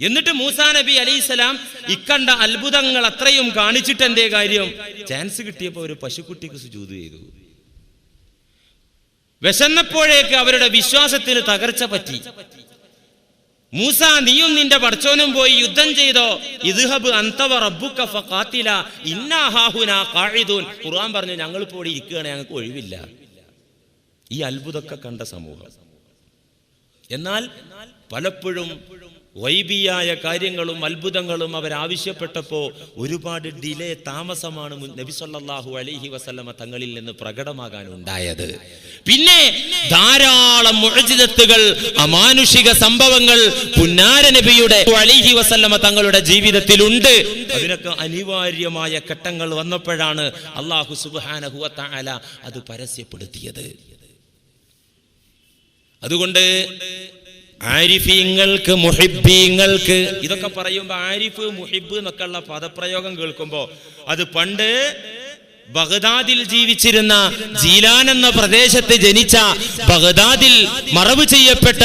എന്നിട്ട് മൂസാ നബി അലൈഹിസ്സലാം ഇക്കണ്ട അത്ഭുതങ്ങൾ അത്രയും കാണിച്ചിട്ട് എന്തേ കാര്യം? ചാൻസ് കിട്ടിയപ്പോൾ ഒരു പശുക്കുട്ടിക്ക് സുജൂത് ചെയ്തു. വിശന്നപ്പോഴേക്ക് അവരുടെ വിശ്വാസത്തിന് തകർച്ച പറ്റി. മൂസ നീയും നിന്റെ പടച്ചോനും പോയി യുദ്ധം ചെയ്തോ? ഇദ്ഹബ് അന്തവ റബ്ബുക ഫഖാതില ഇന്നാ ഹാഹുനാ ഖാഇദൂൻ. ഖുർആൻ പറഞ്ഞു ഞങ്ങൾ ഇപ്പോൾ ഇരിക്കുകയാണ് ഞങ്ങൾക്ക് ഒഴിവില്ല. ഈ അത്ഭുതമൊക്കെ കണ്ട സമൂഹം. എന്നാൽ പലപ്പോഴും വൈബിയായ കാര്യങ്ങളും അത്ഭുതങ്ങളും അവരാവശ്യപ്പെട്ടപ്പോൾ ഒരുപാട് ഡിലേ താമസമാണ് നബിസൊല്ലാഹു അലൈഹി വസല്ലമ തങ്ങളിൽ നിന്ന് പ്രകടമാകാൻ ഉണ്ടായത് പിന്നെ ധാരാളം മുഅ്ജിസത്തുകൾ അമാനുഷിക സംഭവങ്ങൾ പുന്നാര നബിയുടെ അലൈഹി വസല്ലമ തങ്ങളുടെ ജീവിതത്തിലുണ്ട്. അതിനൊക്കെ അനിവാര്യമായ ഘട്ടങ്ങൾ വന്നപ്പോഴാണ് അള്ളാഹു തആല അത് പരസ്യപ്പെടുത്തിയത്. അതുകൊണ്ട് ആരിഫീങ്ങൾക്ക് മുഹിബീങ്ങൾക്ക് ഇതൊക്കെ പറയുമ്പോൾ ആരിഫ് മുഹിബ് എന്നൊക്കെ ഉള്ള പദപ്രയോഗം കേൾക്കുമ്പോൾ അത് പണ്ട് ബഗ്ദാദിൽ ജീവിച്ചിരുന്ന ജീലാൻ എന്ന പ്രദേശത്ത് ജനിച്ച ബഗ്ദാദിൽ മറവ് ചെയ്യപ്പെട്ട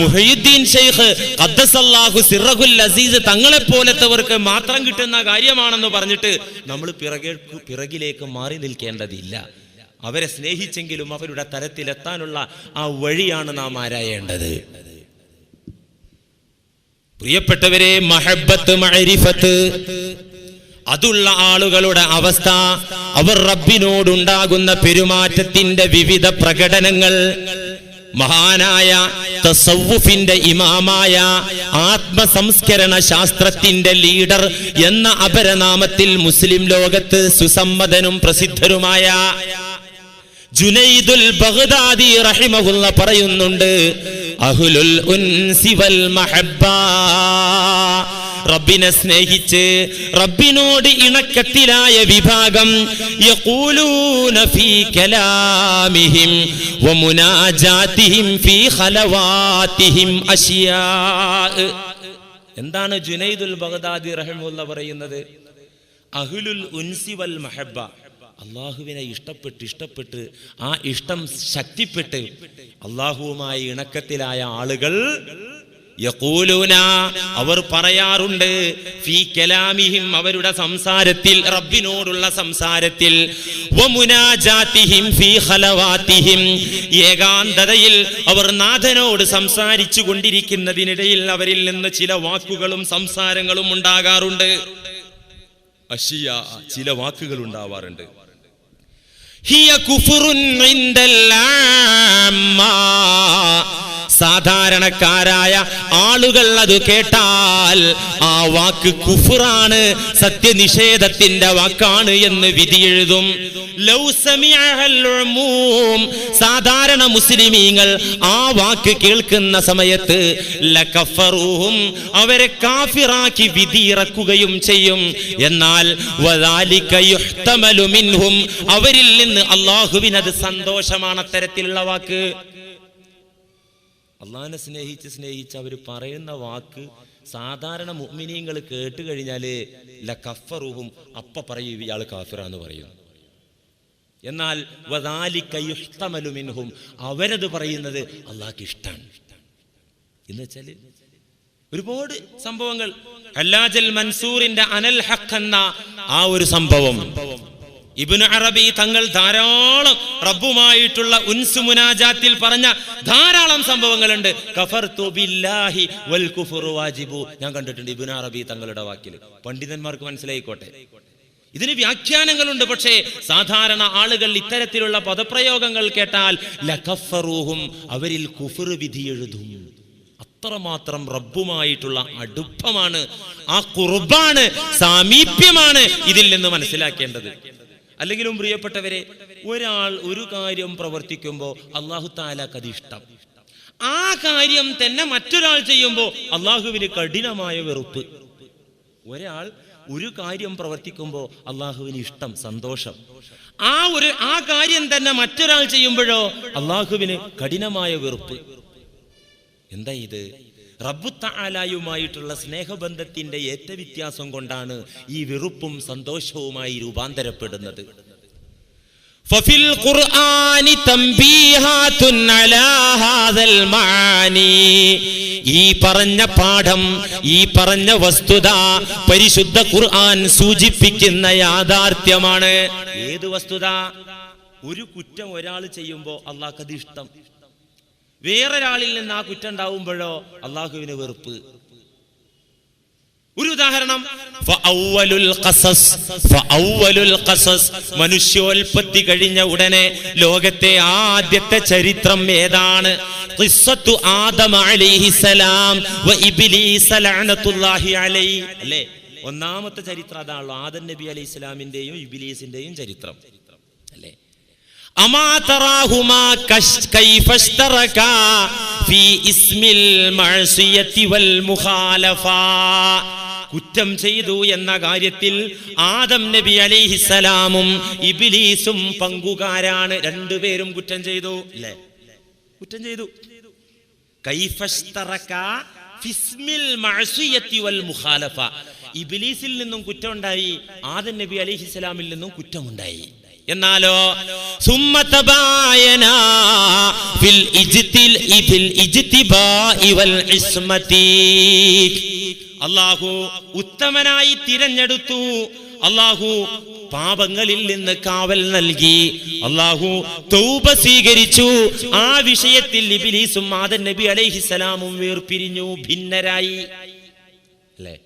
മുഹയുദ്ദീൻ ഷെയ്ഖ് ഖദ്ദസല്ലാഹു സിറഹുൽ അസീസ് തങ്ങളെ പോലത്തെവർക്ക് മാത്രം കിട്ടുന്ന കാര്യമാണെന്ന് പറഞ്ഞിട്ട് നമ്മൾ പിറകെ പിറകിലേക്ക് മാറി നിൽക്കേണ്ടതില്ല. അവരെ സ്നേഹിച്ചെങ്കിലും അവരുടെ തരത്തിലെത്താനുള്ള ആ വഴിയാണ് നാം ആരായേണ്ടത്. പ്രിയപ്പെട്ടവരെ മഹബത്ത് മഅരിഫത്ത് അതുള്ള ആളുകളുടെ അവസ്ഥ അവർ റബ്ബിനോടുണ്ടാകുന്ന പെരുമാറ്റത്തിന്റെ വിവിധ പ്രകടനങ്ങൾ മഹാനായ തസവുഫിന്റെ ഇമാമായ ആത്മസംസ്കരണ ശാസ്ത്രത്തിന്റെ ലീഡർ എന്ന അപരനാമത്തിൽ മുസ്ലിം ലോകത്ത് സുസമ്മതനും പ്രസിദ്ധരുമായ ജുനൈദുൽ ബഗ്ദാദി റഹിമഹുല്ല പറയുന്നുണ്ട് അഹുലുൽ ഉൻസി വൽ മഹബ്ബ. റബ്ബിനെ സ്നേഹിച്ച് റബ്ബിനോട് ഇണക്കത്തിലായ വിഭാഗം യഖൂലൂന ഫീ കലാമിഹിം വമുനാജാതിഹിം ഫീ ഖലവാതിഹിം അശിയാ. എന്താണ് ജുനൈദുൽ ബഗ്ദാദി റഹിമുല്ല പറയുന്നത്? അഹുലുൽ ഉൻസി വൽ മഹബ്ബ. അള്ളാഹുവിനെ ഇഷ്ടപ്പെട്ട് ഇഷ്ടപ്പെട്ട് ആ ഇഷ്ടം ശക്തിപ്പെട്ട് അള്ളാഹുവുമായി ഇണക്കത്തിലായ ആളുകൾ അവർ പറയാറുണ്ട് ഫീ കലാമിഹിം അവരുടെ സംസാരത്തിൽ റബ്ബിനോടുള്ള സംസാരത്തിൽ ഫീ ഖലവാത്തിഹിം ഏകാന്തതയിൽ അവർ നാഥനോട് സംസാരിച്ചു കൊണ്ടിരിക്കുന്നതിനിടയിൽ അവരിൽ നിന്ന് ചില വാക്കുകളും സംസാരങ്ങളും ഉണ്ടാകാറുണ്ട്. ചില വാക്കുകൾ ഉണ്ടാവാറുണ്ട്. هي كفر عند العامة. സാധാരണക്കാരായ ആളുകൾ അത് കേട്ടാൽ ആ വാക്ക് കുഫുറാണ് സത്യനിഷേധത്തിന്റെ വാക്കാണ് എന്ന് വിധി എഴുതും. സാധാരണ മുസ്ലിമീങ്ങൾ ആ വാക്ക് കേൾക്കുന്ന സമയത്ത് ലകഫറൂഹും അവരെ കാഫിറാക്കി വിധിയിറക്കുകയും ചെയ്യും. എന്നാൽ അവരിൽ നിന്ന് അള്ളാഹുവിനത് സന്തോഷമാണ് അത്തരത്തിലുള്ള വാക്ക്. അള്ളാഹിനെ സ്നേഹിച്ച് സ്നേഹിച്ച് അവർ പറയുന്ന വാക്ക് സാധാരണ മുഅ്മിനീങ്ങൾ കേട്ട് കഴിഞ്ഞാൽ കഫറുഹും അപ്പ പറയും ഇയാൾ കാഫിറാന്ന് പറയും. എന്നാൽ മിൻഹും അവരത് പറയുന്നത് അള്ളാഹ്ക്ക് ഇഷ്ടമാണ് എന്ന് വെച്ചാൽ ഒരുപാട് സംഭവങ്ങൾ. ഹല്ലാജൽ മൻസൂറിന്റെ അനൽ ഹഖ് എന്ന ആ ഒരു സംഭവം. ഇബ്നു അറബി തങ്ങൾ ധാരാളം റബ്ബുമായിട്ടുള്ള ഉൻസു മുനാജാത്തിൽ പറഞ്ഞ ധാരാളം സംഭവങ്ങളുണ്ട്. കഫർതു ബില്ലാഹി വൽ വാജിബു. ഞാൻ കണ്ടിട്ടുണ്ട് ഇബ്നു അറബി തങ്ങളുടെ വാക്കിൽ. പണ്ഡിതന്മാർക്ക് മനസ്സിലായിക്കോട്ടെ. ഇതിന് വ്യാഖ്യാനങ്ങളുണ്ട് പക്ഷേ സാധാരണ ആളുകൾ ഇത്തരത്തിലുള്ള പദപ്രയോഗങ്ങൾ കേട്ടാൽ അവരിൽ കുഫർ വിധി എഴുതും. അത്രമാത്രം റബ്ബുമായിട്ടുള്ള അടുപ്പമാണ്. ആ കുർബാണ് സാമീപ്യമാണ് ഇതിൽ നിന്ന് മനസ്സിലാക്കേണ്ടത്. അല്ലെങ്കിലും പ്രിയപ്പെട്ടവരെ ഒരാൾ ഒരു കാര്യം പ്രവർത്തിക്കുമ്പോൾ അള്ളാഹു താലാക്ക് അത് ഇഷ്ടം. ആ കാര്യം തന്നെ മറ്റൊരാൾ ചെയ്യുമ്പോൾ അള്ളാഹുവിന് കഠിനമായ വെറുപ്പ്. ഒരാൾ ഒരു കാര്യം പ്രവർത്തിക്കുമ്പോൾ അള്ളാഹുവിന് ഇഷ്ടം സന്തോഷം. ആ ഒരു ആ കാര്യം തന്നെ മറ്റൊരാൾ ചെയ്യുമ്പോഴോ അള്ളാഹുവിന് കഠിനമായ വെറുപ്പ്. എന്താ ഇത്? റബ്ബുത്താലായുമായിട്ടുള്ള സ്നേഹബന്ധത്തിന്റെ ഏറ്റവ്യത്യാസം കൊണ്ടാണ് ഈ വെറുപ്പും സന്തോഷവുമായി രൂപാന്തരപ്പെടുന്നത് ففي القرآن تنبيهات على هذا المعاني ഈ പറഞ്ഞ പാഠം ഈ പറഞ്ഞ വസ്തുത പരിശുദ്ധ ഖുർആൻ സൂചിപ്പിക്കുന്ന യാഥാർത്ഥ്യമാണ് ഏത് വസ്തുത ഒരു കുറ്റം ഒരാൾ ചെയ്യുമ്പോൾ അള്ളാഹ്ക്കത് ഇഷ്ടം വേറൊരാളിൽ നിന്ന് ആ കുറ്റം ഉണ്ടാവുമ്പോഴോ അള്ളാഹുവിന് വെറുപ്പ്. ഒരു ഉദാഹരണം. മനുഷ്യോൽപത്തി കഴിഞ്ഞ ഉടനെ ലോകത്തെ ആദ്യത്തെ ചരിത്രം ഏതാണ്? അല്ലേ? ഒന്നാമത്തെ ചരിത്രം അതാണല്ലോ ആദൻ നബി അലൈഹി ഇസ്ലാമിന്റെയും ഇബ്ലീസിന്റെയും ചരിത്രം. കുറ്റം ചെയ്തു എന്ന കാര്യത്തിൽ ആദം നബി അലിഹിസലാമും ഇബിലീസും പങ്കുകാരാണ്. രണ്ടുപേരും കുറ്റം ചെയ്തു. അല്ലേ? കുറ്റം ചെയ്തു. ഇബിലീസിൽ നിന്നും കുറ്റമുണ്ടായി. ആദം നബി അലിഹിസ്സലാമിൽ നിന്നും കുറ്റമുണ്ടായി. എന്നാലോ? അള്ളാഹു ഉത്തമനായി തിരഞ്ഞെടുത്തു. അള്ളാഹു പാപങ്ങളിൽ നിന്ന് കാവൽ നൽകി. അള്ളാഹു തൗബ സ്വീകരിച്ചു. ആ വിഷയത്തിൽ ഇബിലീസും മാതൻ നബി അലൈഹിസലാമും വേർപിരിഞ്ഞു. ഭിന്നരായി. അല്ലേ?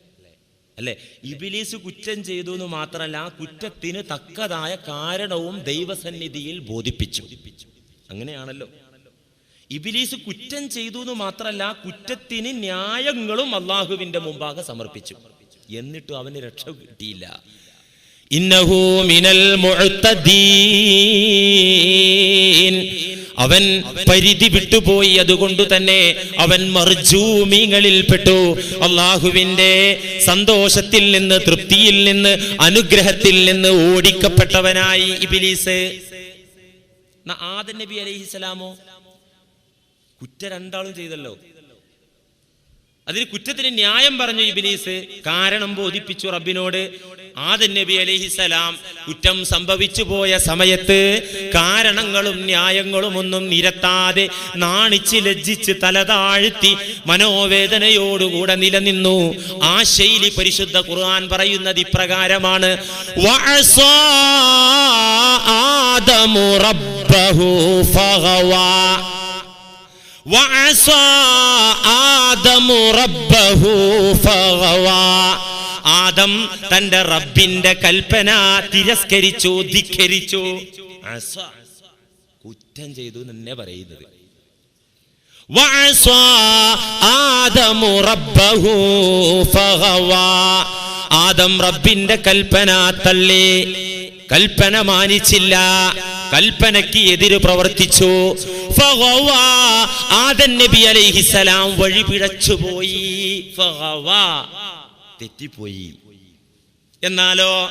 അല്ലേ? ഇബിലീസ് കുറ്റം ചെയ്തു എന്ന് മാത്രമല്ല ആ കുറ്റത്തിന് തക്കതായ കാരണവും ദൈവസന്നിധിയിൽ ബോധിപ്പിച്ചു. അങ്ങനെയാണല്ലോ. ഇബിലീസ് കുറ്റം ചെയ്തു എന്ന് മാത്രമല്ല കുറ്റത്തിന് ന്യായങ്ങളും അള്ളാഹുവിന്റെ മുമ്പാകെ സമർപ്പിച്ചു. എന്നിട്ടും അവന് രക്ഷ കിട്ടിയില്ല. ഇന്നഹു മിനൽ അവൻ പരിധി വിട്ടുപോയി. അതുകൊണ്ട് തന്നെ അവൻ മർജൂമികളിൽപ്പെട്ടു അള്ളാഹുവിന്റെ സന്തോഷത്തിൽ നിന്ന് തൃപ്തിയിൽ നിന്ന് അനുഗ്രഹത്തിൽ നിന്ന് ഓടിക്കപ്പെട്ടവനായി ഇബിലീസ്. ആദൻ നബി അലൈഹിസ്സലാമോ കുറ്റ രണ്ടാളും ചെയ്തല്ലോ. അതിന് കുറ്റത്തിന് ന്യായം പറഞ്ഞു ഇബിലീസ്. കാരണം ബോധിപ്പിച്ചു റബ്ബിനോട്. ആദൻ നബി അലൈഹിസലാം കുറ്റം സംഭവിച്ചു പോയ സമയത്ത് കാരണങ്ങളും ന്യായങ്ങളും ഒന്നും നിരത്താതെ നാണിച്ച് ലജ്ജിച്ച് തലതാഴ്ത്തി മനോവേദനയോടുകൂടെ നിലനിന്നു ആ ശൈലി പരിശുദ്ധ ഖുർആൻ പറയുന്നത് ഇപ്രകാരമാണ് വഅസാ ആദമു റബ്ബഹു ഫഗവാ وعصى آدم ربه فغوى ആദം തന്റെ റബ്ബിന്റെ കൽപ്പന തിരസ്കരിച്ചു ധിഖരിച്ചു. കുറ്റം ചെയ്തു എന്നെ പറയുന്നത്. ആദം റബ്ബിന്റെ കൽപ്പന തള്ളി. കൽപ്പന മാനിച്ചില്ല. കൽപ്പനക്ക് എതിര് പ്രവർത്തിച്ചു. ആദൻ നബി അലൈഹിസലാം വഴി പിഴച്ചുപോയി. തെറ്റിപ്പോയി. എന്നാലോ?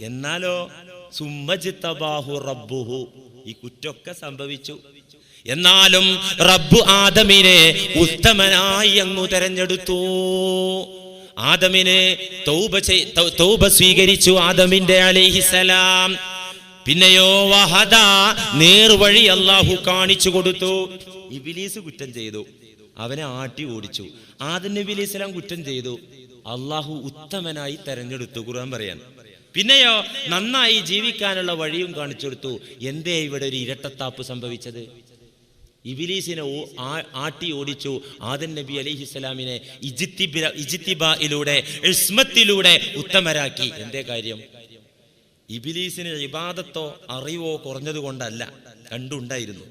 എന്നാലോ? സുമ്മജിത്തബാഹു റബ്ബുഹു ഈ കുറ്റൊക്കെ സംഭവിച്ചു. എന്നാലും റബ്ബു ആദമിനെ ഉത്തമനായി അങ്ങു തെരഞ്ഞെടുത്തു. ആദമിന് തൗബ തൗബ സ്വീകരിച്ചു ആദമിന്റെ അലൈഹിസലാം പിന്നെയോ വഹദ നേർവഴി അള്ളാഹു കാണിച്ചു കൊടുത്തു. ഇബിലീസ് കുറ്റം ചെയ്തു. അവനെ ആട്ടി ഓടിച്ചു. ആദം സലാം കുറ്റം ചെയ്തു. അള്ളാഹു ഉത്തമനായി തെരഞ്ഞെടുത്തു ഖുർആൻ പറയാൻ. പിന്നെയോ നന്നായി ജീവിക്കാനുള്ള വഴിയും കാണിച്ചു കൊടുത്തു. എന്തേ ഇവിടെ ഒരു ഇരട്ടത്താപ്പ് സംഭവിച്ചത്? ഇബിലീസിനെ ആട്ടി ഓടിച്ചു. ആദൻ നബി അലിഹിസ്സലാമിനെ ഇജിത്തിബയിലൂടെ ഇസ്മത്തിലൂടെ ഉത്തമരാക്കി. എന്തേ കാര്യം? ഇബിലീസിന് ഇബാദത്തോ അറിവോ കുറഞ്ഞതുകൊണ്ടല്ല രണ്ടുണ്ടായിരുന്നു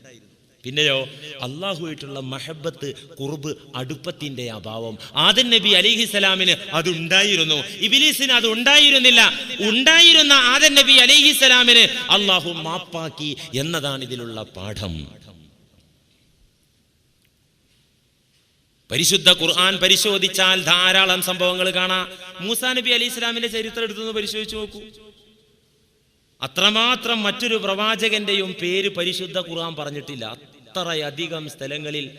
പിന്നെയോ അള്ളാഹുമായിട്ടുള്ള മഹബത്ത് കുറുബ് അടുപ്പത്തിന്റെ അഭാവം. ആദൻ നബി അലിഹിസലാമിന് അതുണ്ടായിരുന്നു. ഇബിലീസിന് അത് ഉണ്ടായിരുന്നില്ല ഉണ്ടായിരുന്ന ആദൻ നബി അലിഹിസലാമിന് അള്ളാഹു മാപ്പാക്കി എന്നതാണ് ഇതിലുള്ള പാഠം. പരിശുദ്ധ ഖുർആൻ പരിശോധിച്ചാൽ ധാരാളം സംഭവങ്ങൾ കാണാം. മൂസാ നബി അലി ഇസ്ലാമിന്റെ ചരിത്രം എടുത്തു പരിശോധിച്ചു നോക്കൂ. അത്രമാത്രം മറ്റൊരു പ്രവാചകന്റെയും പേര് പരിശുദ്ധ ഖുർആൻ പറഞ്ഞിട്ടില്ല. അത്രയധികം സ്ഥലങ്ങളിൽ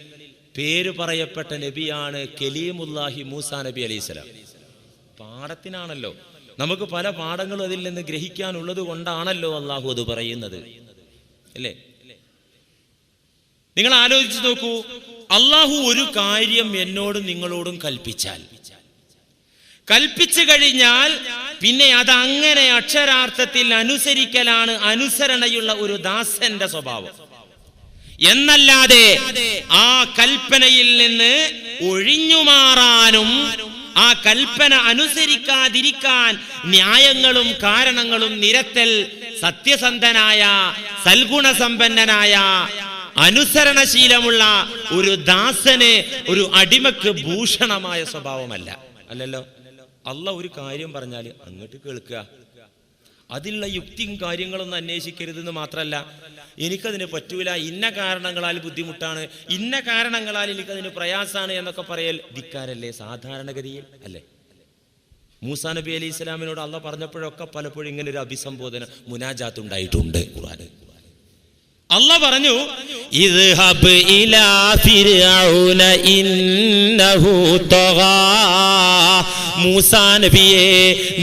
പേര് പറയപ്പെട്ട നബിയാണ് കലീമുല്ലാഹി മൂസാ നബി അലി ഇസ്ലാം പാഠത്തിനാണല്ലോ. നമുക്ക് പല പാഠങ്ങളും അതിൽ നിന്ന് ഗ്രഹിക്കാനുള്ളത് കൊണ്ടാണല്ലോ അള്ളാഹു അത് പറയുന്നത്. അല്ലേ? നിങ്ങൾ ആലോചിച്ച് നോക്കൂ. അള്ളാഹു ഒരു കാര്യം എന്നോടും നിങ്ങളോടും കൽപ്പിച്ചാൽ. കൽപ്പിച്ചു കഴിഞ്ഞാൽ പിന്നെ അത് അങ്ങനെ അക്ഷരാർത്ഥത്തിൽ അനുസരിക്കലാണ് അനുസരണയുള്ള ഒരു ദാസന്റെ സ്വഭാവം. എന്നല്ലാതെ ആ കൽപ്പനയിൽ നിന്ന് ഒഴിഞ്ഞു മാറാനും ആ കൽപ്പന അനുസരിക്കാതിരിക്കാൻ ന്യായങ്ങളും കാരണങ്ങളും നിരത്തൽ സത്യസന്ധനായ സൽഗുണസമ്പന്നനായ അനുസരണശീലമുള്ള ഒരു ദാസനെ ഒരു അടിമക്ക് ഭൂഷണമായ സ്വഭാവമല്ല. അല്ലല്ലോ? അല്ല ഒരു കാര്യം പറഞ്ഞാൽ അങ്ങോട്ട് കേൾക്കുക. അതിലുള്ള യുക്തിയും കാര്യങ്ങളൊന്നും അന്വേഷിക്കരുതെന്ന് മാത്രമല്ല എനിക്കതിന് പറ്റൂല. ഇന്ന കാരണങ്ങളാൽ ബുദ്ധിമുട്ടാണ്. ഇന്ന കാരണങ്ങളാൽ എനിക്കതിന് പ്രയാസാണ് എന്നൊക്കെ പറയൽ ധിക്കാരല്ലേ? സാധാരണഗതിയിൽ അല്ലേ? മൂസാ നബി അലി ഇസ്ലാമിനോട് അള്ള പറഞ്ഞപ്പോഴൊക്കെ പലപ്പോഴും ഇങ്ങനെ ഒരു അഭിസംബോധന മുനാജാത്ത് ഉണ്ടായിട്ടുണ്ട് ഖുർആന് അല്ല പറഞ്ഞു ഇദ്ഹബ് ഇലാ ഫിർഔന ഇന്നഹു നബിയെ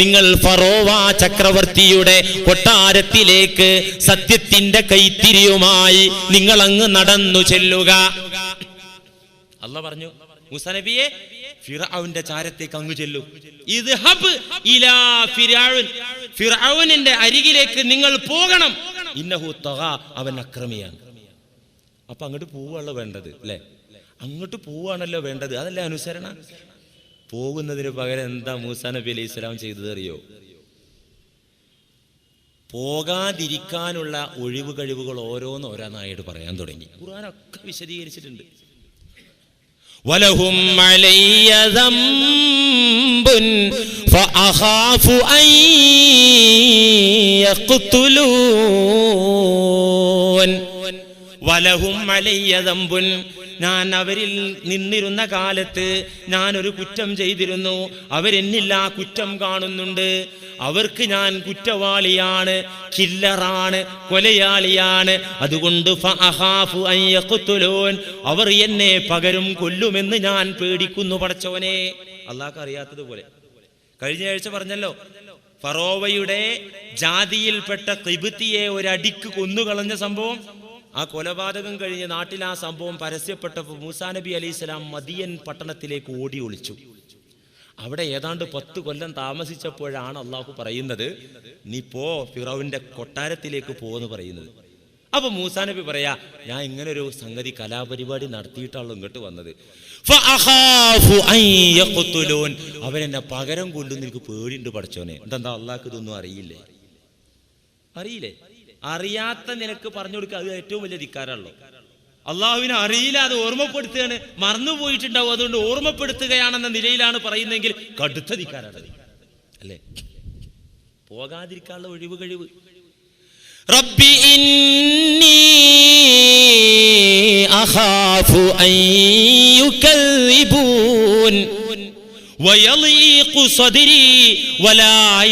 നിങ്ങൾ ഫറോവ ചക്രവർത്തിയുടെ കൊട്ടാരത്തിലേക്ക് സത്യത്തിന്റെ കൈത്തിരിയുമായി നിങ്ങൾ അങ്ങ് നടന്നു ചെല്ലുക. അല്ല പറഞ്ഞു മൂസ നബിയെ ചാരത്തേക്ക് അങ്ങ് ചെല്ലു. ഇത് ഹബ് ഇലാ ഫിറാവുൻ ഫിറാവുനിന്റെ അരികിലേക്ക് നിങ്ങൾ പോകണം. ഇന്നഹു തഗ അവൻ അക്രമിയാണ്. അപ്പൊ അങ്ങോട്ട് പോവുകയാണല്ലോ വേണ്ടത് അല്ലേ? അങ്ങോട്ട് പോവുകയാണല്ലോ വേണ്ടത് അതല്ലേ അനുസരണ? പോകുന്നതിന് പകരം എന്താ മൂസാ നബി അലൈഹി സ്വലാം ചെയ്തത് അറിയോ? പോകാതിരിക്കാനുള്ള ഒഴിവ് കഴിവുകൾ ഓരോന്ന് ഓരോന്നായിട്ട് പറയാൻ തുടങ്ങി. ഖുർആൻ ഒക്കെ വിശദീകരിച്ചിട്ടുണ്ട്. ولهم علي ذنب فأخاف أن يقتلون. ولهم علي ذنب ഞാൻ അവരിൽ നിന്നിരുന്ന കാലത്ത് ഞാൻ ഒരു കുറ്റം ചെയ്തിരുന്നു. അവരെന്നില്ല കുറ്റം കാണുന്നുണ്ട്. അവർക്ക് ഞാൻ കുറ്റവാളിയാണ് കില്ലറാണ് കൊലയാളിയാണ്. അതുകൊണ്ട്. അവർ എന്നെ പകരും കൊല്ലുമെന്ന് ഞാൻ പേടിക്കുന്നു പടച്ചവനെ. അള്ളാഹ് അറിയാത്തതുപോലെ. കഴിഞ്ഞ ആഴ്ച പറഞ്ഞല്ലോ ഫറോവയുടെ ജാതിയിൽപ്പെട്ട കിബിത്തിയെ ഒരടിക്ക് കൊന്നുകളഞ്ഞ സംഭവം? ആ കൊലപാതകം കഴിഞ്ഞ് നാട്ടിൽ ആ സംഭവം പരസ്യപ്പെട്ടപ്പോൾ മൂസാ നബി അലൈഹി സ്വലാം മദിയൻ പട്ടണത്തിലേക്ക് ഓടി ഒളിച്ചു. അവിടെ ഏതാണ്ട് പത്ത് കൊല്ലം താമസിച്ചപ്പോഴാണ് അള്ളാഹു പറയുന്നത് നീ പോ ഫിറോവിന്റെ കൊട്ടാരത്തിലേക്ക് പോ എന്ന് പറയുന്നത്. അപ്പൊ മൂസാ നബി പറയാ ഞാൻ ഇങ്ങനെ ഒരു സംഗതി കലാപരിപാടി നടത്തിയിട്ടാണല്ലോ ഇങ്ങോട്ട് വന്നത്. അവരെന്നെ പകരം കൊല്ലുന്ന എനിക്ക് പേടിയുണ്ട് പഠിച്ചോനെ എന്താ അള്ളാഹ്ക്ക് ഇതൊന്നും അറിയില്ലേ? അറിയില്ലേ? അറിയാത്ത നിനക്ക് പറഞ്ഞു കൊടുക്കുക അത് ഏറ്റവും വലിയ ധിക്കാരമുള്ളൂ അള്ളാഹുവിനെ അറിയില്ല അത് ഓർമ്മപ്പെടുത്തുകയാണ്. മറന്നുപോയിട്ടുണ്ടാവും അതുകൊണ്ട് ഓർമ്മപ്പെടുത്തുകയാണെന്ന നിലയിലാണ് പറയുന്നതെങ്കിൽ കടുത്ത ധിക്കാരാണ് അല്ലേ? പോകാതിരിക്കാനുള്ള ഒഴിവ് കഴിവ്. റബ്ബി അഖാഫു വലാ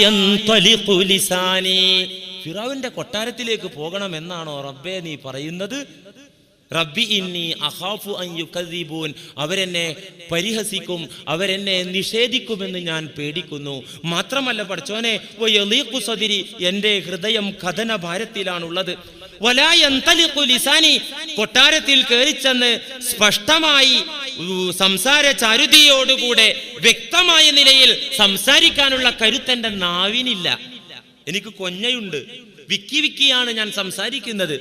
ഫിറാവിന്റെ കൊട്ടാരത്തിലേക്ക് പോകണമെന്നാണോ റബ്ബെ നീ പറയുന്നത്? റബ്ബി ഇന്നി അഹാഫു അൻ യുകദ്ദിബൂൻ. അവരെന്നെ പരിഹസിക്കും അവരെന്നെ നിഷേധിക്കുമെന്ന് ഞാൻ പേടിക്കുന്നു. മാത്രമല്ല പഠിച്ചോനെ സദിരി എന്റെ ഹൃദയം കഥന ഭാരത്തിലാണുള്ളത് കൊട്ടാരത്തിൽ കയറിച്ചെന്ന് സ്പഷ്ടമായി സംസാര ചാരുതിയോടുകൂടെ വ്യക്തമായ നിലയിൽ സംസാരിക്കാനുള്ള കരുത്തന്റെ നാവിനില്ല. എനിക്ക് കൊഞ്ഞയുണ്ട്. വിക്കി വിക്കിയാണ് ഞാൻ സംസാരിക്കുന്നത്.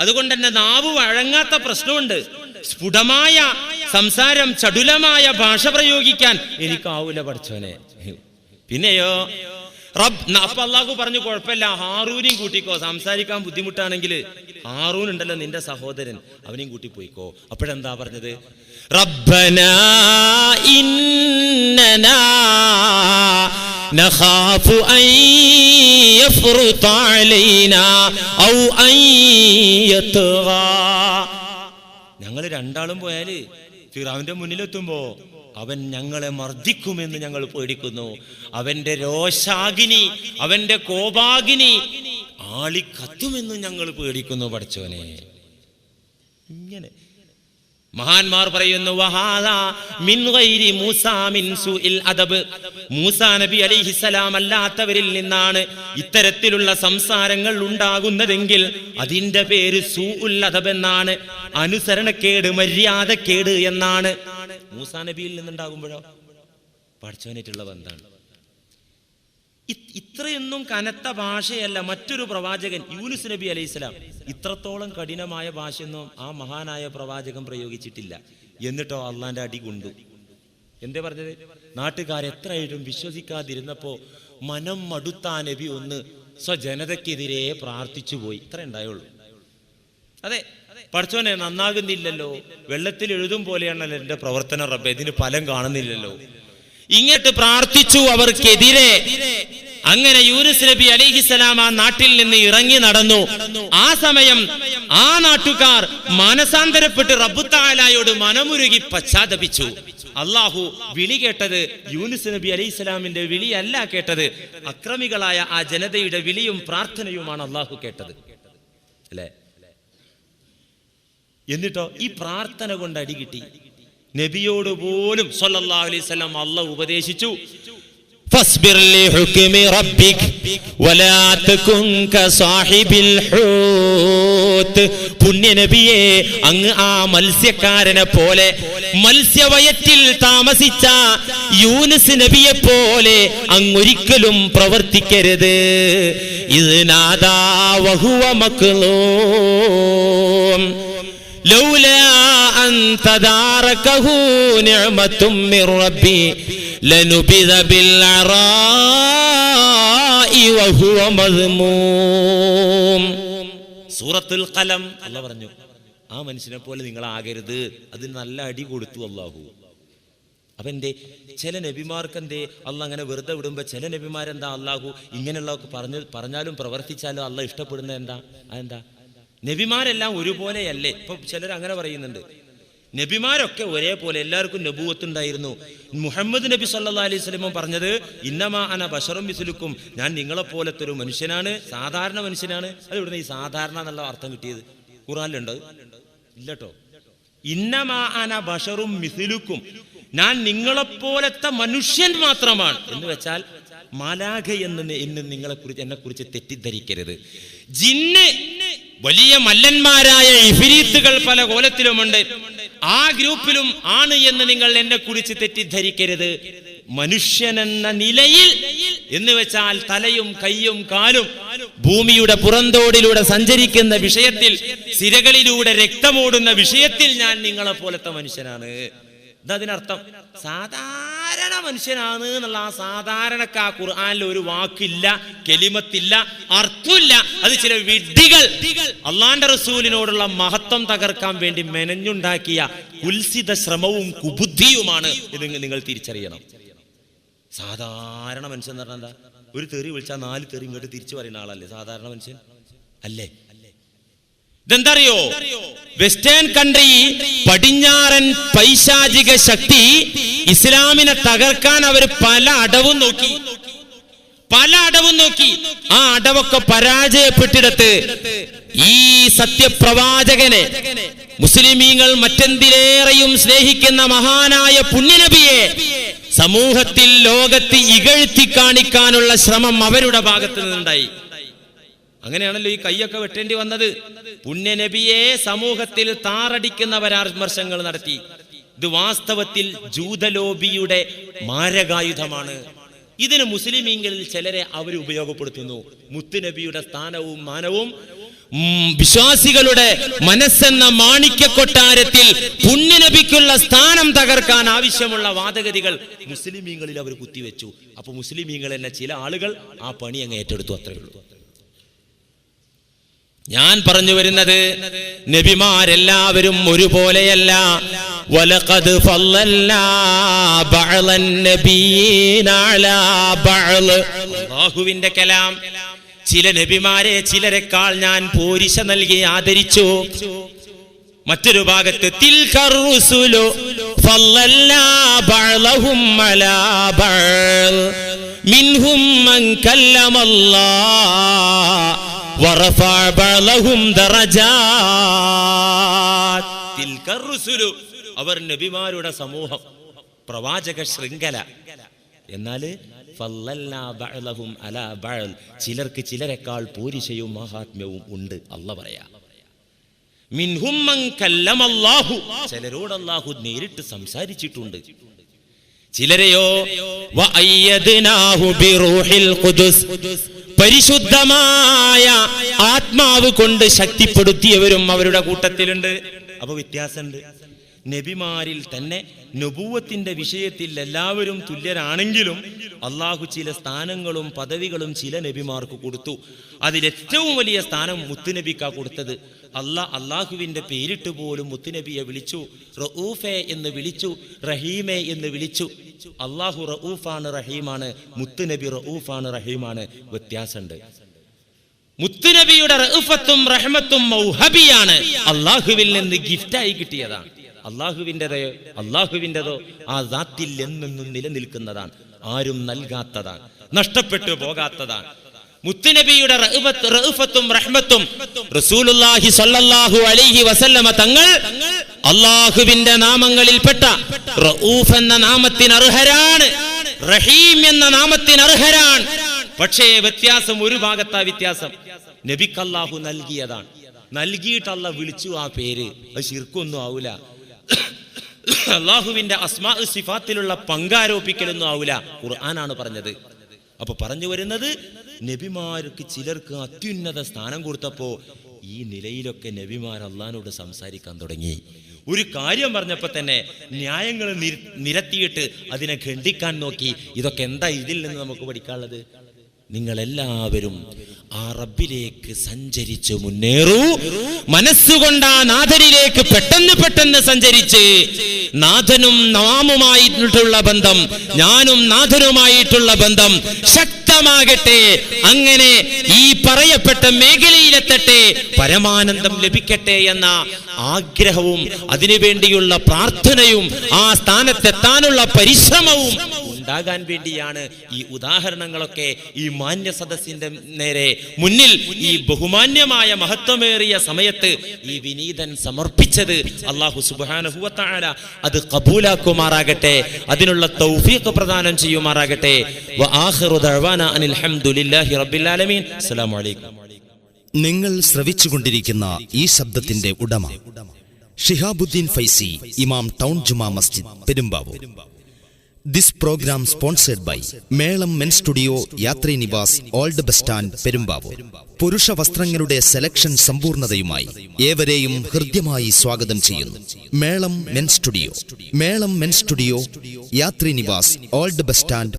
അതുകൊണ്ട് തന്നെ നാവ് വഴങ്ങാത്ത പ്രശ്നമുണ്ട്. സ്ഫുടമായ സംസാരം ചടുലമായ ഭാഷ പ്രയോഗിക്കാൻ എനിക്കാവൂല പഠിച്ചവനെ. പിന്നെയോ? റബ് അപ്പൊ അള്ളാഹു പറഞ്ഞു കുഴപ്പമില്ല. ഹാറൂനെയും കൂട്ടിക്കോ. സംസാരിക്കാൻ ബുദ്ധിമുട്ടാണെങ്കിൽ ഹാറൂൻ ഉണ്ടല്ലോ നിന്റെ സഹോദരൻ. അവനെയും കൂട്ടി പോയിക്കോ. അപ്പോഴെന്താ പറഞ്ഞത്? റബ്ബന ഇന്നനാ نخاف أن يفرط علينا أو أن يطغى ഞങ്ങൾ രണ്ടാളും പോയാല് ഫിറാവിന്റെ മുന്നിലെത്തുമ്പോ അവൻ ഞങ്ങളെ മർദ്ദിക്കുമെന്ന് ഞങ്ങൾ പേടിക്കുന്നു അവന്റെ രോഷാഗ്നി അവന്റെ കോപാഗ്നി ആളി കത്തുമെന്ന് ഞങ്ങൾ പേടിക്കുന്നു പഠിച്ചോനെ ഇങ്ങനെ മഹാന്മാർ പറയുന്നു മിൻ ഗൈരി മിൻ അദബ്. മൂസാ നബി അല്ലാത്തവരിൽ നിന്നാണ് ഇത്തരത്തിലുള്ള സംസാരങ്ങൾ ഉണ്ടാകുന്നതെങ്കിൽ അതിന്റെ പേര് സൂഉൽ അദബ് എന്നാണ്. അനുസരണക്കേട് മര്യാദക്കേട് എന്നാണ്. മൂസാ നബിയിൽ നിന്നുണ്ടാകുമ്പോഴോ? പഠിച്ചവനായിട്ടുള്ള ബന്ധാണ് ഇ- ഇത്രയൊന്നും കനത്ത ഭാഷയല്ല മറ്റൊരു പ്രവാചകൻ യൂനുസ് നബി അലൈഹി സ്വലാം. ഇത്രത്തോളം കഠിനമായ ഭാഷയൊന്നും ആ മഹാനായ പ്രവാചകൻ പ്രയോഗിച്ചിട്ടില്ല. എന്നിട്ടോ അള്ളാന്റെ അടി കൊണ്ടു. എന്തേ പറഞ്ഞത്? നാട്ടുകാർ എത്രയായിട്ടും വിശ്വസിക്കാതിരുന്നപ്പോ മനം മടുത്താ നബി ഒന്ന് സ്വജനതയ്ക്കെതിരെ പ്രാർത്ഥിച്ചു പോയി. ഇത്ര ഉണ്ടായുള്ളൂ. അതെ പഠിച്ചോനെ നന്നാകുന്നില്ലല്ലോ. വെള്ളത്തിൽ എഴുതും പോലെയാണല്ലോ എന്റെ പ്രവർത്തനം റബ്ബ്. ഇതിന് ഫലം കാണുന്നില്ലല്ലോ. ഇങ്ങോട്ട് പ്രാർത്ഥിച്ചു അവർക്കെതിരെ. അങ്ങനെ യൂനുസ് നബി അലിഹിസലാം ആ നാട്ടിൽ നിന്ന് ഇറങ്ങി നടന്നു. ആ സമയം ആ നാട്ടുകാർ മാനസാന്തരപ്പെട്ട് റബ്ബുത്താലായോട് മനമുരുകി പശ്ചാത്തപിച്ചു. അള്ളാഹു വിളി കേട്ടത് യൂനുസ് നബി അലൈഹിസ്സലാമിന്റെ വിളിയല്ല കേട്ടത്. അക്രമികളായ ആ ജനതയുടെ വിളിയും പ്രാർത്ഥനയുമാണ് അള്ളാഹു കേട്ടത്. അല്ലേ? എന്നിട്ടോ ഈ പ്രാർത്ഥന കൊണ്ട് അടി കിട്ടി. നബിയോട് പോലും സല്ലല്ലാഹു അലൈഹി വസല്ലം അള്ളാഹ് ഉപദേശിച്ചു فاصبر لحكم ربك ولا تكن كصاحب الحوت പുണ്യ നബിയെ അങ്ങ് ആ മത്സ്യക്കാരനെ പോലെ മത്സ്യവയറ്റിൽ താമസിച്ച യൂനുസ് നബിയെ പോലെ അങ്ങൊരിക്കലും പ്രവർത്തിക്കരുത് ഇത് നാദാ വഹുവ മക്കളൂം സൂറത്തുൽ കലം അല്ല പറഞ്ഞു ആ മനുഷ്യനെ പോലെ നിങ്ങൾ ആകരുത് അതിന് നല്ല അടി കൊടുത്തു അള്ളാഹു അപ്പൊ എന്തേ ചില നബിമാർക്ക് എന്തേ അല്ല അങ്ങനെ വെറുതെ വിടുമ്പോ ചില നബിമാരെന്താ അള്ളാഹു ഇങ്ങനെയുള്ളതൊക്കെ പറഞ്ഞു പറഞ്ഞാലും പ്രവർത്തിച്ചാലും അല്ല ഇഷ്ടപ്പെടുന്ന എന്താ? അതെന്താ? നബിമാരെല്ലാം ഒരുപോലെയല്ലേ? ഇപ്പൊ ചിലർ അങ്ങനെ പറയുന്നുണ്ട്. നബിമാരൊക്കെ ഒരേപോലെ എല്ലാവർക്കും നബൂവത്തുണ്ടായിരുന്നു. മുഹമ്മദ് നബി സല്ലാ അലൈഹി സ്വലമ പറഞ്ഞത് ഇന്നമാ അന ബഷറും മിസുലുക്കും. ഞാൻ നിങ്ങളെപ്പോലത്തെ ഒരു മനുഷ്യനാണ് സാധാരണ മനുഷ്യനാണ്. അത് ഇവിടുന്ന് ഈ സാധാരണ എന്നുള്ള അർത്ഥം കിട്ടിയത്. ഖുറാനിലുണ്ട് ഇല്ലട്ടോ. ഇന്നമാ അന ബഷറും മിസിലുക്കും. ഞാൻ നിങ്ങളെപ്പോലത്തെ മനുഷ്യൻ മാത്രമാണ്. എന്ന് വെച്ചാൽ മലാഖ എന്ന് എന്ന് നിങ്ങളെ കുറിച്ച് എന്നെ കുറിച്ച് തെറ്റിദ്ധരിക്കരുത്. ജിന്ന് വലിയ മല്ലന്മാരായ ഇഫിരീത്തുകൾ പല കോലത്തിലുമുണ്ട്. ആ ഗ്രൂപ്പിലും ആണ് എന്ന് നിങ്ങൾ എന്നെ കുറിച്ച് തെറ്റിദ്ധരിക്കരുത്. മനുഷ്യനെന്ന നിലയിൽ എന്ന് വെച്ചാൽ തലയും കൈയും കാലും ഭൂമിയുടെ പുറന്തോടിലൂടെ സഞ്ചരിക്കുന്ന വിഷയത്തിൽ സിരകളിലൂടെ രക്തമോടുന്ന വിഷയത്തിൽ ഞാൻ നിങ്ങളെ പോലത്തെ മനുഷ്യനാണ്. ഇതതിനർത്ഥം. സാധാരണ മനുഷ്യനാണ് എന്നുള്ള ആ സാധാരണക്ക് ആ ഖുർആനിൽ ഒരു വാക്കില്ല കെലിമത്തില്ല അർത്ഥമില്ല. അത് ചില വിഡ്ഢികൾ അള്ളാന്റെ റസൂലിനോടുള്ള മഹത്വം തകർക്കാൻ വേണ്ടി മെനഞ്ഞുണ്ടാക്കിയ ഉത്സിത ശ്രമവും കുബുദ്ധിയുമാണ് ഇത് നിങ്ങൾ തിരിച്ചറിയണം. സാധാരണ മനുഷ്യൻ എന്ന് പറഞ്ഞാൽ എന്താ? ഒരു തെറി വിളിച്ചാൽ നാല് തെറി ഇങ്ങോട്ട് തിരിച്ചു പറയുന്ന ആളല്ലേ? സാധാരണ മനുഷ്യൻ? അല്ലേ? ഇതെന്തറിയോ? വെസ്റ്റേൺ കൺട്രി പടിഞ്ഞാറൻ പൈശാചിക ശക്തി ഇസ്ലാമിനെ തകർക്കാൻ അവർ പല അടവും നോക്കി. പല അടവും നോക്കി. ആ അടവൊക്കെ പരാജയപ്പെട്ടിടത്ത് ഈ സത്യപ്രവാചകനെ മുസ്ലിമീങ്ങൾ മറ്റെന്തിലേറെയും സ്നേഹിക്കുന്ന മഹാനായ പുണ്യനബിയെ സമൂഹത്തിൽ ലോകത്ത് ഇകഴ്ത്തി കാണിക്കാനുള്ള ശ്രമം അവരുടെ ഭാഗത്തു നിന്നുണ്ടായി. അങ്ങനെയാണല്ലോ ഈ കൈയൊക്കെ വെട്ടേണ്ടി വന്നത്. പുണ്യനബിയെ സമൂഹത്തിൽ താറടിക്കുന്ന വിമർശങ്ങൾ നടത്തി. ഇത് വാസ്തവത്തിൽ ജൂതലോബിയുടെ മാരകായുധമാണ്. ഇതിന് മുസ്ലിമീങ്ങളിൽ ചിലരെ അവർ ഉപയോഗപ്പെടുത്തുന്നു. മുത്തുനബിയുടെ സ്ഥാനവും മാനവും വിശ്വാസികളുടെ മനസ്സെന്ന മാണിക്യ കൊട്ടാരത്തിൽ പുണ്യനബിക്കുള്ള സ്ഥാനം തകർക്കാൻ ആവശ്യമുള്ള വാദഗതികൾ മുസ്ലിമീങ്ങളിൽ അവർ കുത്തിവെച്ചു. അപ്പൊ മുസ്ലിമീങ്ങൾ എന്ന ചില ആളുകൾ ആ പണി അങ്ങ് ഏറ്റെടുത്തു അത്രയേ ഉള്ളൂ. ഞാൻ പറഞ്ഞു വരുന്നത് നബിമാരെല്ലാവരും ഒരുപോലെയല്ല. ബഅൾ അല്ലാഹുവിന്റെ കലാം. ചില നബിമാരെ ചിലരെക്കാൾ ഞാൻ പോരിശ നൽകി ആദരിച്ചു. മറ്റൊരു ഭാഗത്ത് തിൽക്കർ റുസുലു ഫളൽനാ ബഅളഹും അലാ ബഅൾ മിൻഹും അവർ നബിമാരുടെ സമൂഹം പ്രവാചക ശൃംഖല. എന്നാൽ ചിലർക്ക് ചിലരെക്കാൾ പൂരിശയും മഹാത്മ്യവും ഉണ്ട് അല്ല പറയാ. ചിലരോട് അല്ലാഹു നേരിട്ട് സംസാരിച്ചിട്ടുണ്ട്. ചിലരെയോ പരിശുദ്ധമായ ആത്മാവ് കൊണ്ട് ശക്തിപ്പെടുത്തിയവരും അവരുടെ കൂട്ടത്തിലുണ്ട്. അപ്പൊ വ്യത്യാസമുണ്ട്. നബിമാരിൽ തന്നെ നബൂവത്തിന്റെ വിഷയത്തിൽ എല്ലാവരും തുല്യരാണെങ്കിലും അള്ളാഹു ചില സ്ഥാനങ്ങളും പദവികളും ചില നബിമാർക്ക് കൊടുത്തു. അതിലേറ്റവും വലിയ സ്ഥാനം മുത്തുനബിക്കാ കൊടുത്തത്. അല്ലാ അള്ളാഹുവിന്റെ പേരിട്ട് പോലും മുത്തുനബിയെ വിളിച്ചു. റഊഫെ എന്ന് വിളിച്ചു റഹീമെ എന്ന് വിളിച്ചു. അള്ളാഹു റഊഫാണ് റഹീമാണ് മുത്തുനബി റഊഫാണ് റഹീമാണ്. വ്യത്യാസമുണ്ട്. മുത്തുനബിയുടെ റഹ്ഫത്തും റഹ്മത്തും മൗഹബിയാണ്. അള്ളാഹുവിൽ നിന്ന് ഗിഫ്റ്റായി കിട്ടിയതാണ്. അള്ളാഹുവിന്റെതോ അള്ളാഹുവിന്റെതോ ആ ദാത്തിൽ എന്നെന്നും നിലനിൽക്കുന്നതാണ്. ആരും നൽകാത്തതാണ്. നഷ്ടപ്പെട്ടു പോകാത്തതാണ്. മുത്തുനബിയുടെ റഹ്മത്ത്- റഹ്മത്തും റസൂലുള്ളാഹി സ്വല്ലല്ലാഹു അലൈഹി വസല്ലമ തങ്ങൾ അള്ളാഹുവിന്റെ നാമങ്ങളിൽപ്പെട്ട റഊഫ് എന്ന നാമത്തിന് അർഹരാണ് റഹീം എന്ന നാമത്തിന് അർഹരാണ് പക്ഷേ വ്യത്യാസം ഒരു ഭാഗത്താ വ്യത്യാസം. നബിക്ക് അള്ളാഹു നൽകിയതാണ്. നൽകിയിട്ടല്ല വിളിച്ചു ആ പേര്. അത് ശിർക്കൊന്നും ആവൂല. അള്ളാഹുവിന്റെ അസ്മാ സിഫാത്തിലുള്ള പങ്കാരോപിക്കലൊന്നും ആവൂല. ഖുർആനാണ് പറഞ്ഞത്. അപ്പൊ പറഞ്ഞു വരുന്നത് നബിമാർക്ക് ചിലർക്ക് അത്യുന്നത സ്ഥാനം കൊടുത്തപ്പോ ഈ നിലയിലൊക്കെ നബിമാർ അള്ളഹാനോട് സംസാരിക്കാൻ തുടങ്ങി. ഒരു കാര്യം പറഞ്ഞപ്പോ തന്നെ ന്യായങ്ങൾ നിരത്തിയിട്ട് അതിനെ ഖണ്ഡിക്കാൻ നോക്കി. ഇതൊക്കെ എന്താ ഇതിൽ നിന്ന് നമുക്ക് പഠിക്കാനുള്ളത്? നിങ്ങളെല്ലാവരും ആ റബ്ബിലേക്ക് സഞ്ചരിച്ചു മുന്നേറൂ. മനസ്സുകൊണ്ട് ആ നാഥനിലേക്ക് പെട്ടെന്ന് പെട്ടെന്ന് സഞ്ചരിച്ച് നാഥനും നാമുമായിട്ടുള്ള ബന്ധം ഞാനും നാഥനുമായിട്ടുള്ള ബന്ധം ശക്തമാകട്ടെ. അങ്ങനെ ഈ പറയപ്പെട്ട മേഖലയിലെത്തട്ടെ പരമാനന്ദം ലഭിക്കട്ടെ എന്ന ആഗ്രഹവും അതിനുവേണ്ടിയുള്ള പ്രാർത്ഥനയും ആ സ്ഥാനത്തെത്താനുള്ള പരിശ്രമവും ഉണ്ടാകാൻ വേണ്ടിയാണ് ഈ ഉദാഹരണങ്ങളൊക്കെ ഈ മാന്യ സദസ്സിന്റെ നേരെ മുന്നിൽ ഈ ബഹുമാന്യമായ മഹത്വമേറിയ സമയത്ത് ഈ വിനീതൻ സമർപ്പിച്ചത് അള്ളാഹു സുബാനഹുവത്താല അത് കബൂലാക്കുമാറാകട്ടെ അതിനുള്ള തൗഫീഖ് പ്രദാനം ചെയ്യുമാറാകട്ടെ. നിങ്ങൾ ശ്രവിച്ചുകൊണ്ടിരിക്കുന്ന ഈ ശബ്ദത്തിന്റെ ഉടമ ഷിഹാബുദ്ദീൻ ഫൈസി ഇമാം town Juma Masjid Perumbavoor. This program sponsored by Melam men studio Yatri Niwas old bus stand Perumbavoor പുരുഷ വസ്ത്രങ്ങളുടെ സെലക്ഷൻ സമ്പൂർണതയുമായി ഏവരെയും ഹൃദ്യമായി സ്വാഗതം ചെയ്യുന്നു. Melam men studio Melam men studio Yatri Niwas old bus stand